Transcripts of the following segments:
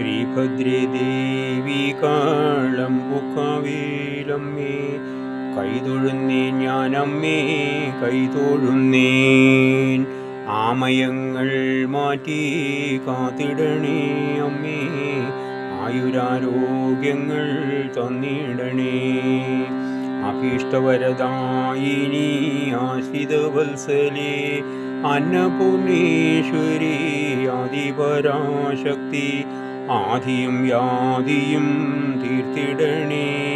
ശ്രീഭദ്രേ ദേവി കാളമ്പുക്കാവേലമ്മേ കൈതൊഴുന്നേ ഞാനമ്മേ കൈതൊഴുന്നേൻ ആമയങ്ങൾ മാറ്റി കാത്തിടണേ അമ്മേ. ആയുരാരോഗ്യങ്ങൾ തന്നിടണേ. അഭീഷ്ടവരദായിനി ആശ്രിതവത്സലേ. അന്നപൂർണേശ്വരി ആദിപരാശക്തി. ആദിയും യാദിയും തീർത്തിടണേ.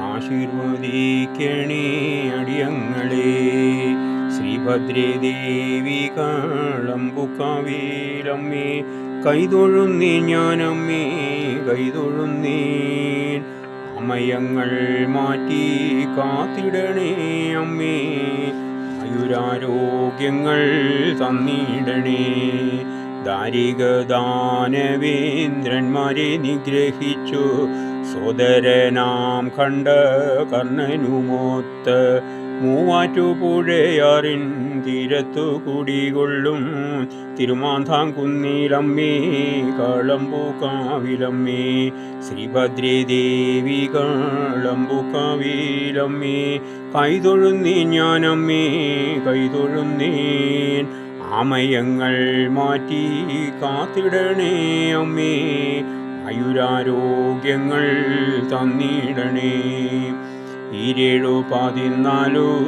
ആശീർവദിക്കണേ അടിയങ്ങളെ. ശ്രീഭദ്രേ ദേവി കളമ്പുക്കാവേലമ്മേ കൈതൊഴുന്നേ ഞാനമ്മേ കൈതൊഴുന്നേ. അമയങ്ങൾ മാറ്റി കാത്തിടണേ അമ്മേ. ആയുരാരോഗ്യങ്ങൾ തന്നിടണേ. ദാരികദാനവേന്ദ്രന്മാരെ നിഗ്രഹിച്ചു സോദരനാം കണ്ട കർണനുമൊത്ത് മൂവാറ്റുപുഴയാറിൻ തീരത്തു കുടികൊള്ളും. തിരുമാന്താങ്കുന്നിലമ്മേ കളമ്പൂക്കാവിലമ്മേ ശ്രീഭദ്രേ ദേവി കളമ്പൂക്കാവിലമ്മേ കൈതൊഴുന്നേ ഞാനമ്മേ കൈതൊഴുന്നേൻ ആമയങ്ങൾ മാറ്റി കാത്തിടണേ അമ്മേ. ആയുരാരോഗ്യങ്ങൾ തന്നിടണേ. ഈരേഴോ പതിനാലു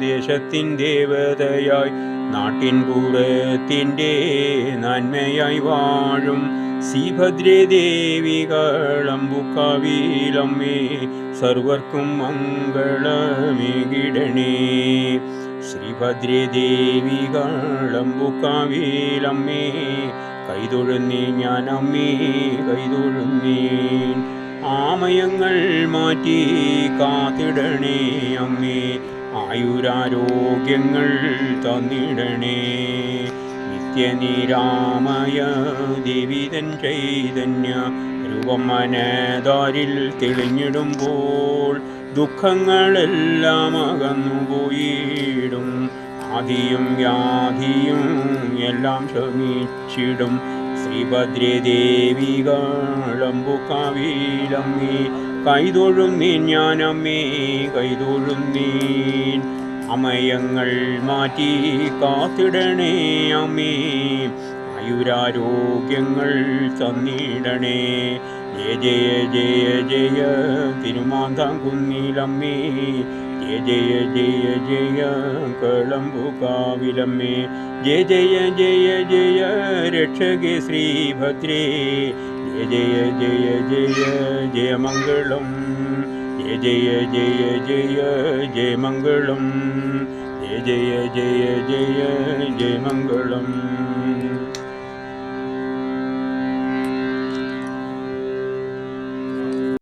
ദേശത്തിൻ ദേവതയായി നാട്ടിൻ പൂരത്തിന്റെ നന്മയായി വാഴും ശ്രീഭദ്രേ ദേവി കളമ്പുക്കാവിലമ്മേ സർവർക്കും മംഗളമേകിടണേ. ശ്രീഭദ്രേ ദേവി കളമ്പുക്കാവിലമ്മേ ഞാൻ അമ്മേ കൈതൊഴുന്നേ ആമയങ്ങൾ മാറ്റി കാത്തിടണേ അമ്മേ ആയുരാരോഗ്യങ്ങൾ തന്നിടണേ. നിത്യനിരാമയ ദേവിതൻ ചൈതന്യ രൂപം മനതാരിൽ തെളിഞ്ഞിടുമ്പോൾ ദുഃഖങ്ങളെല്ലാം അകന്നുപോയിടും ആദിയും വ്യാധിയും എല്ലാം ശമിച്ചിടും. ശ്രീഭദ്രേ നീ കൈതൊഴും കൈതൊഴുന്നീൻ ഞാനമ്മേ നീ അമയങ്ങൾ മാറ്റി കാത്തിടണേ അമ്മേ. ആയുരാരോഗ്യങ്ങൾ തന്നിടണേ. ജയ ജയ ജയ ജയ തിരുമാന്താംകുന്നിലമ്മേ ജയ ജയ ജയ ജയ കളമ്പുകാവിലമ്മേ ജയ ജയ ജയ ജയ രക്ഷകേ ശ്രീഭദ്രേ ജയ ജയ ജയ ജയ ജയമംഗളം ജയ ജയ ജയ ജയ ജയമംഗളം ജയ ജയ ജയ ജയ ജയമംഗളം